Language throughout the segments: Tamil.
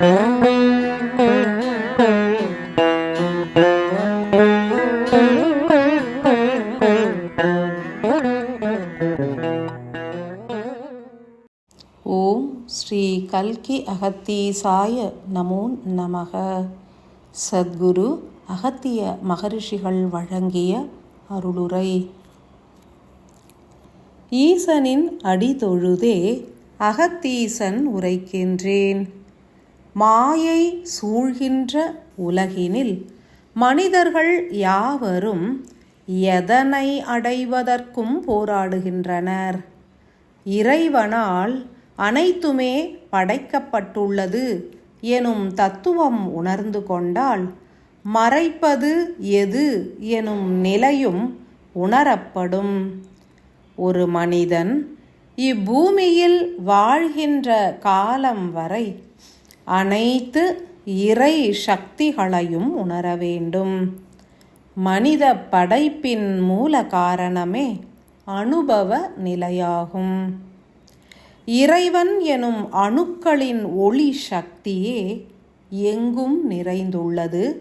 ஓம் ஸ்ரீ கல்கி அகத்தீசாய நமோ நமக. சத்குரு அகத்திய மகரிஷிகள் வழங்கிய அருளுரை. ஈசனின் அடி தொழுதே அகத்தீசன் உரைக்கின்றேன். மாயை சூழ்கின்ற உலகினில் மனிதர்கள் யாவரும் எதனை அடைவதற்கும் போராடுகின்றனர்? இறைவனால் அனைத்துமே படைக்கப்பட்டுள்ளது எனும் தத்துவம் உணர்ந்து கொண்டால் மறைப்பது எது எனும் நிலையும் உணரப்படும். ஒரு மனிதன் இப்பூமியில் வாழ்கின்ற காலம் வரை அனைத்து இறை சக்திகளையும் உணர வேண்டும். மனித படைப்பின் மூல காரணமே அனுபவ நிலையாகும். இறைவன் எனும் அணுக்களின் ஒளி சக்தியே எங்கும் நிறைந்துள்ளது.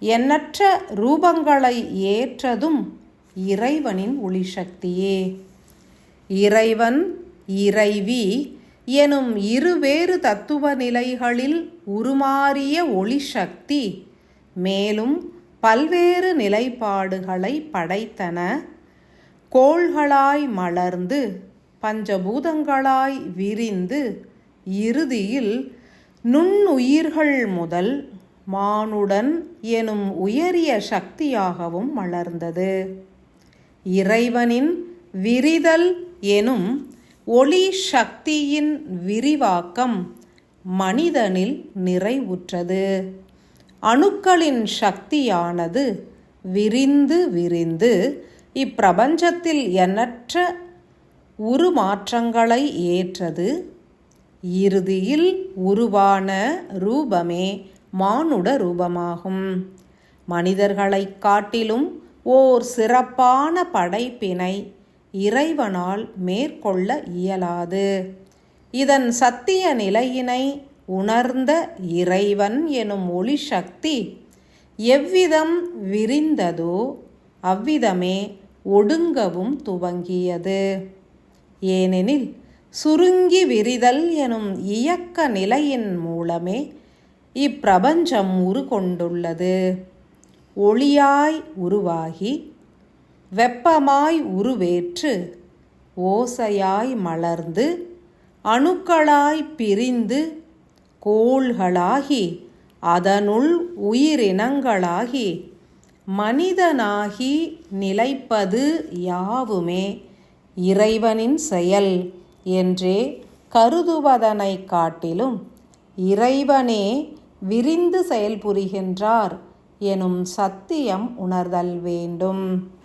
எண்ணற்ற ரூபங்களை ஏற்றதும் இறைவனின் ஒளி சக்தியே. இறைவன் இறைவி எனும் இருவேறு தத்துவ நிலைகளில் உருமாறிய ஒளி சக்தி மேலும் பல்வேறு நிலைப்பாடுகளை படைத்தன. கோள்களாய் மலர்ந்து பஞ்சபூதங்களாய் விரிந்து இறுதியில் நுண்ணுயிர்கள் முதல் மானுடன் எனும் உயரிய சக்தியாகவும் மலர்ந்தது. இறைவனின் விரிதல் எனும் ஒளி சக்தியின் விரிவாக்கம் மனிதனில் நிறைவுற்றது. அணுக்களின் சக்தியானது விரிந்து விரிந்து இப்பிரபஞ்சத்தில் எண்ணற்ற உருமாற்றங்களை ஏற்றது. இறுதியில் உருவான ரூபமே மானுட ரூபமாகும். மனிதர்களைக் காட்டிலும் ஓர் சிறப்பான படைப்பினை இறைவனால் மேற்கொள்ள இயலாது. இதன் சத்திய நிலையினை உணர்ந்த இறைவன் எனும் ஒளி சக்தி எவ்விதம் விரிந்ததோ அவ்விதமே ஒடுங்கவும் துவங்கியது. ஏனெனில் சுருங்கி விரிதல் எனும் இயக்க நிலையின் மூலமே இப்பிரபஞ்சம் உருகொண்டுள்ளது. ஒளியாய் உருவாகி வெப்பமாய் உருவேற்று ஓசையாய் மலர்ந்து அணுக்களாய் பிரிந்து கோள்களாகி அதனுள் உயிரினங்களாகி மனிதனாகி நிலைப்பது யாவுமே? இறைவனின் செயல் என்றே கருதுவதனை காட்டிலும் இறைவனே விரிந்து செயல்புரிகின்றார் எனும் சத்தியம் உணர்தல் வேண்டும்.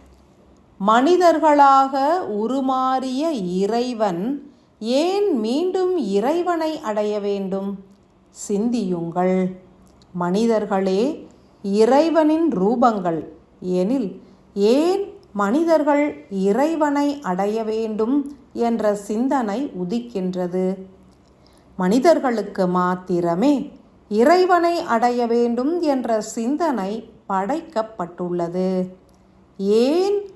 மனிதர்களாக உருமாறிய இறைவன் ஏன் மீண்டும் இறைவனை அடைய வேண்டும்? சிந்தியுங்கள். மனிதர்களே இறைவனின் ரூபங்கள். எனில் ஏன் மனிதர்கள் இறைவனை அடைய வேண்டும் என்ற சிந்தனை உதிக்கின்றது? மனிதர்களுக்கு மாத்திரமே இறைவனை அடைய வேண்டும் என்ற சிந்தனை படைக்கப்பட்டுள்ளது. ஏன்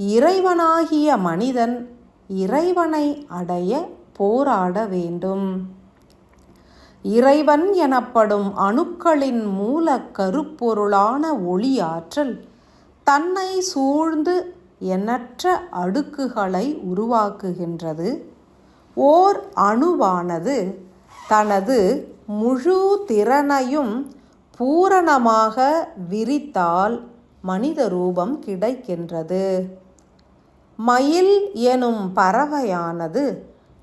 இறைவனாகிய மனிதன் இறைவனை அடைய போராட வேண்டும். இறைவன் எனப்படும் அணுக்களின் மூல கருப்பொருளான ஒளியாற்றல் தன்னை சூழ்ந்து எண்ணற்ற அடுக்குகளை உருவாக்குகின்றது. ஓர் அணுவானது தனது முழு திறனையும் பூரணமாக விரித்தால் மனித ரூபம் கிடைக்கின்றது. மயில் எனும் பறவையானது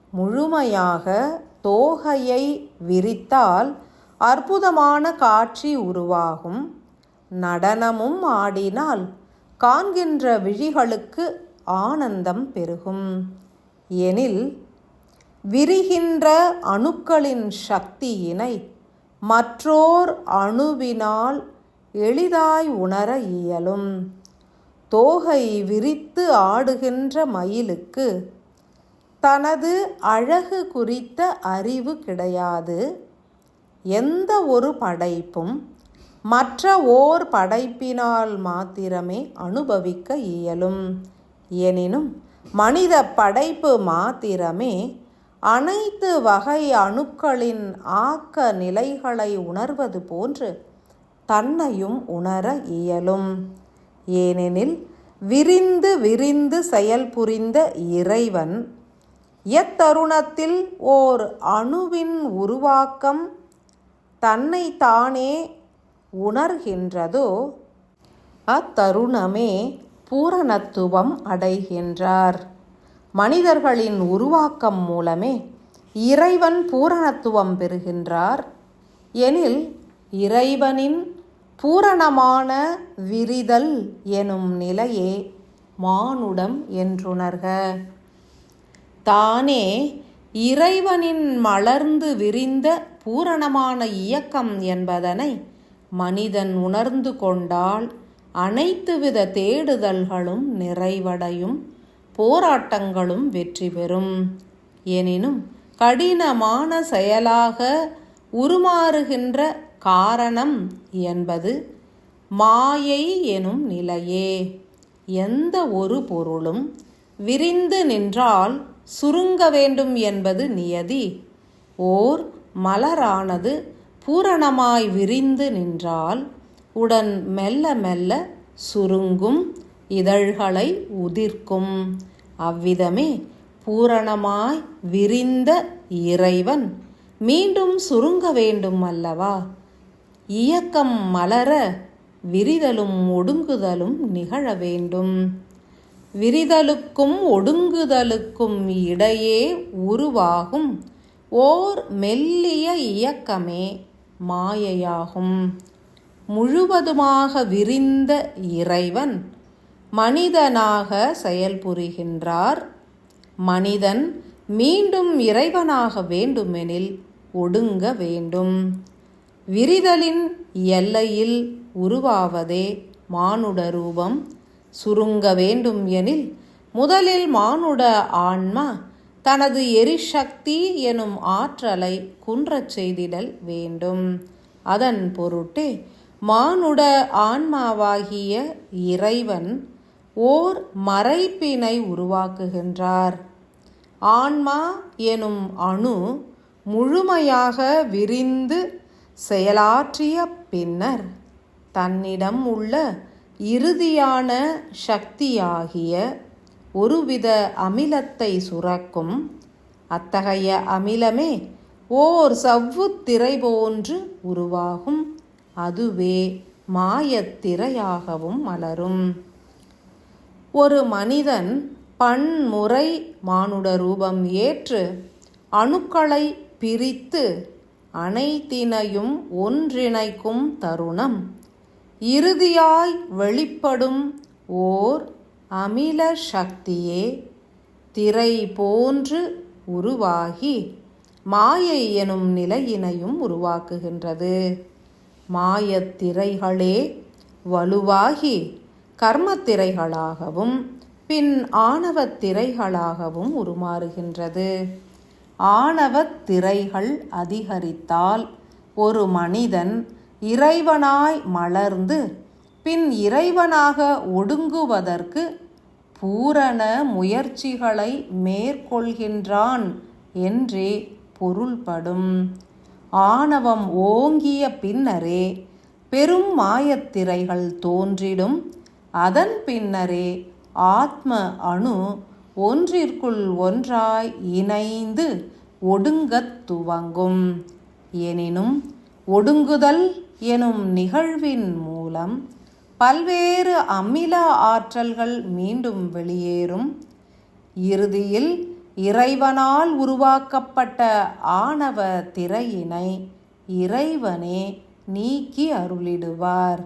முழுமையாக தோகையை விரித்தால் அற்புதமான காட்சி உருவாகும். நடனமும் ஆடினால் காண்கின்ற விழிகளுக்கு ஆனந்தம் பெருகும். எனில் விரிகின்ற அணுக்களின் சக்தியினை மற்றோர் அணுவினால் எளிதாய் உணர இயலும். தோகை விரித்து ஆடுகின்ற மயிலுக்கு தனது அழகு குறித்த அறிவு கிடையாது. எந்த ஒரு படைப்பும் மற்ற ஓர் படைப்பினால் மாத்திரமே அனுபவிக்க இயலும். எனினும் மனித படைப்பு மாத்திரமே அனைத்து வகை அணுக்களின் ஆக்க நிலைகளை உணர்வது போன்று தன்னையும் உணர இயலும். ஏனெனில் விரிந்து விரிந்து செயல்புரிந்த இறைவன் எத்தருணத்தில் ஓர் அணுவின் உருவாக்கம் தன்னை தானே உணர்கின்றதோ அத்தருணமே பூரணத்துவம் அடைகின்றார். மனிதர்களின் உருவாக்கம் மூலமே இறைவன் பூரணத்துவம் பெறுகின்றார். எனில் இறைவனின் பூரணமான விரிதல் எனும் நிலையே மானுடம் என்றுணர்க. தானே இறைவனின் மலர்ந்து விரிந்த பூரணமான இயக்கம் என்பதனை மனிதன் உணர்ந்து கொண்டால் அனைத்து வித தேடுதல்களும் நிறைவடையும் போராட்டங்களும் வெற்றி பெறும். எனினும் கடினமான செயலாக உருமாறுகின்ற காரணம் என்பது மாயை எனும் நிலையே. எந்த ஒரு பொருளும் விரிந்து நின்றால் சுருங்க வேண்டும் என்பது நியதி. ஓர் மலரானது பூரணமாய் விரிந்து நின்றால் உடன் மெல்ல மெல்ல சுருங்கும் இதழ்களை உதிர்க்கும். அவ்விதமே பூரணமாய் விரிந்த இறைவன் மீண்டும் சுருங்க வேண்டும் அல்லவா? இயக்கம் மலர விரிதலும் ஒடுங்குதலும் நிகழ வேண்டும். விரிதலுக்கும் ஒடுங்குதலுக்கும் இடையே உருவாகும் ஓர் மெல்லிய இயக்கமே மாயையாகும். முழுவதுமாக விரிந்த இறைவன் மனிதனாக செயல்புரிகின்றார் மனிதன் மீண்டும் இறைவனாக வேண்டுமெனில் ஒடுங்க வேண்டும். விரிதலின் எல்லையில் உருவாவதே மானுட ரூபம். சுருங்க வேண்டும் எனில் முதலில் மானுட ஆன்மா தனது எரிசக்தி எனும் ஆற்றலை குன்றச் செய்திடல் வேண்டும். அதன் பொருட்டே மானுட ஆன்மாவாகிய இறைவன் ஓர் மறைப்பினை உருவாக்குகின்றார். ஆன்மா எனும் அணு முழுமையாக விரிந்து செயலாற்றிய பின்னர் தன்னிடம் உள்ள இறுதியான சக்தியாகிய ஒருவித அமிலத்தை சுரக்கும் அத்தகைய அமிலமே ஓர் சவ்வுத்திரை போன்று உருவாகும். அதுவே மாயத்திரையாகவும் மலரும். ஒரு மனிதன் பன்முறை மானுட ரூபம் ஏற்று அணுக்களை பிரித்து அனைத்தினையும் ஒன்றிணைக்கும் தருணம். இறுதியாய் வெளிப்படும் ஓர் அமில சக்தியே திரை போன்று உருவாகி மாயை எனும் நிலையினையும் உருவாக்குகின்றது. மாயத்திரைகளே வலுவாகி கர்மத்திரைகளாகவும் பின் ஆணவத் திரைகளாகவும் உருமாறுகின்றது. ஆணவத் திரைகள் அதிகரித்தால் ஒரு மனிதன் இறைவனாய் மலர்ந்து பின் இறைவனாக ஒடுங்குவதற்கு பூரண முயற்சிகளை மேற்கொள்கின்றான் என்றே பொருள்படும். ஆணவம் ஓங்கிய பின்னரே பெரும் மாயத்திரைகள் தோன்றிடும். அதன் பின்னரே ஆத்ம அணு ஒன்றிற்குள் ஒன்றாய் இணைந்து ஒடுங்கத் துவங்கும். எனினும் ஒடுங்குதல் எனும் நிகழ்வின் மூலம் பல்வேறு அமில ஆற்றல்கள் மீண்டும் வெளியேறும். இறுதியில் இறைவனால் உருவாக்கப்பட்ட ஆணவ திரையினை இறைவனே நீக்கி அருளிடுவார்.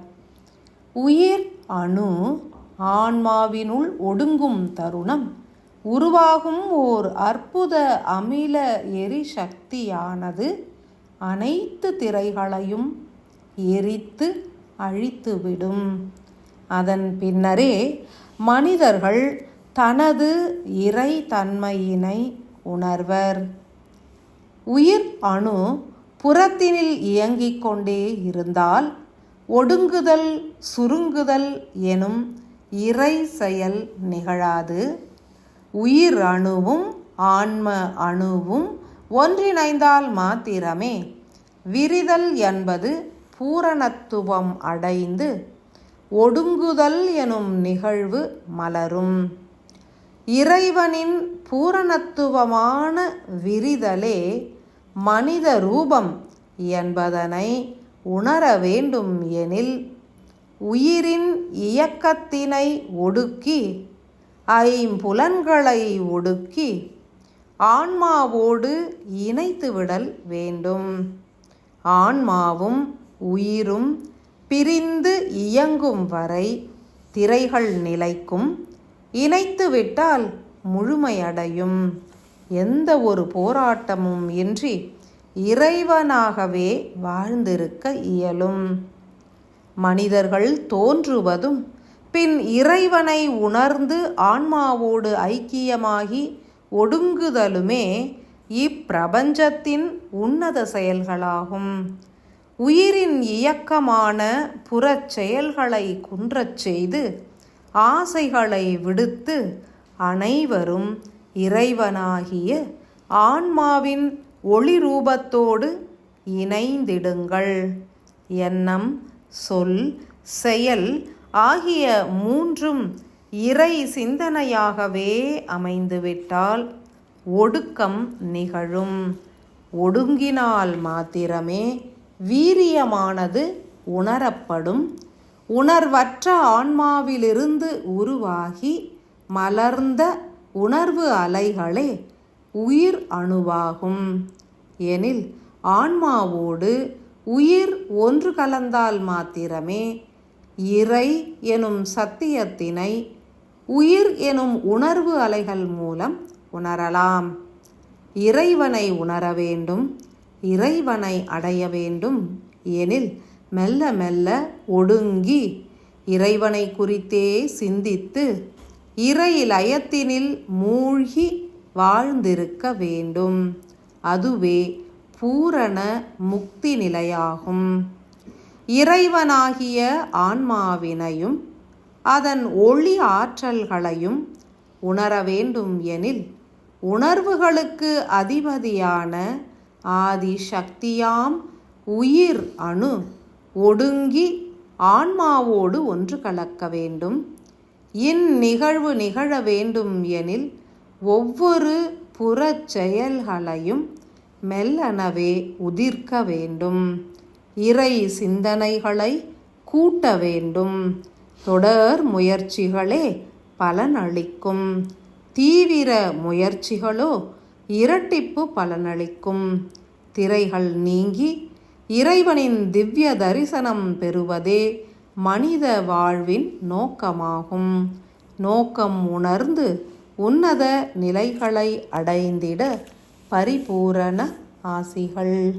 உயிர் அணு ஆன்மாவினுள் ஒடுங்கும் தருணம் உருவாகும் ஓர் அற்புத அமில எரிசக்தியானது அனைத்து திரைகளையும் எரித்து அழித்துவிடும். அதன் பின்னரே மனிதர்கள் தனது இறை தன்மையினை உணர்வர். உயிர் அணு புறத்தினில் இயங்கிக் கொண்டே இருந்தால் ஒடுங்குதல் சுருங்குதல் எனும் இறை செயல் நிகழாது. உயிர் அணுவும் ஆன்ம அணுவும் ஒன்றிணைந்தால் மாத்திரமே. விரிதல் என்பது பூரணத்துவம் அடைந்து ஒடுங்குதல் எனும் நிகழ்வு மலரும். இறைவனின் பூரணத்துவமான விரிதலே மனித ரூபம் என்பதனை உணர வேண்டும் எனில் உயிரின் இயக்கத்தினை ஒடுக்கி ஐம்புலன்களை ஒடுக்கி ஆன்மாவோடு இணைத்துவிடல் வேண்டும். ஆன்மாவும் உயிரும் பிரிந்து இயங்கும் வரை திரைகள் நிலைக்கும் இணைத்துவிட்டால் முழுமையடையும். எந்த ஒரு போராட்டமும் இன்றி இறைவனாகவே வாழ்ந்திருக்க இயலும். மனிதர்கள் தோன்றுவதும் பின் இறைவனை உணர்ந்து ஆன்மாவோடு ஐக்கியமாகி ஒடுங்குதலுமே இப்பிரபஞ்சத்தின் உன்னத செயல்களாகும். உயிரின் இயக்கமான புறச் செயல்களை குன்றச் செய்து ஆசைகளை விடுத்து அனைவரும் இறைவனாகிய ஆன்மாவின் ஒளி ரூபத்தோடு இணைந்திடுங்கள். எண்ணம் சொல் செயல் ஆகிய மூன்றும் இறை சிந்தனையாகவே அமைந்துவிட்டால் ஒடுக்கம் நிகழும். ஒடுங்கினால் மாத்திரமே வீரியமானது உணரப்படும். உணர்வற்ற ஆன்மாவிலிருந்து உருவாகி மலர்ந்த உணர்வு அலைகளே உயிர் அணுவாகும். எனில் ஆன்மாவோடு உயிர் ஒன்று கலந்தால் மாத்திரமே இறை எனும் சத்தியத்தினை உயிர் எனும் உணர்வு அலைகள் மூலம் உணரலாம். இறைவனை உணர வேண்டும் இறைவனை அடைய வேண்டும். எனில் மெல்ல மெல்ல ஒடுங்கி இறைவனை குறித்தே சிந்தித்து இறை லயத்தினில் மூழ்கி வாழ்ந்திருக்க வேண்டும். அதுவே பூரண முக்தி நிலையாகும். இறைவனாகிய ஆன்மாவினையும் அதன் ஒளி ஆற்றல்களையும் உணர வேண்டும் எனில் உணர்வுகளுக்கு அதிபதியான ஆதி சக்தியாம் உயிர் அணு ஒடுங்கி ஆன்மாவோடு ஒன்று கலக்க வேண்டும். இந்நிகழ்வு நிகழ வேண்டும் எனில் ஒவ்வொரு புறச் செயல்களையும் மெல்லனவே உதிர்க்க வேண்டும். இறை சிந்தனைகளை கூட்ட வேண்டும். தொடர் முயற்சிகளே பலனளிக்கும். தீவிர முயற்சிகளோ இரட்டிப்பு பலனளிக்கும். திரைகள் நீங்கி இறைவனின் திவ்ய தரிசனம் பெறுவதே மனித வாழ்வின் நோக்கமாகும். நோக்கம் உணர்ந்து உன்னத நிலைகளை அடைந்திட பரிபூரண ஆசிகள்.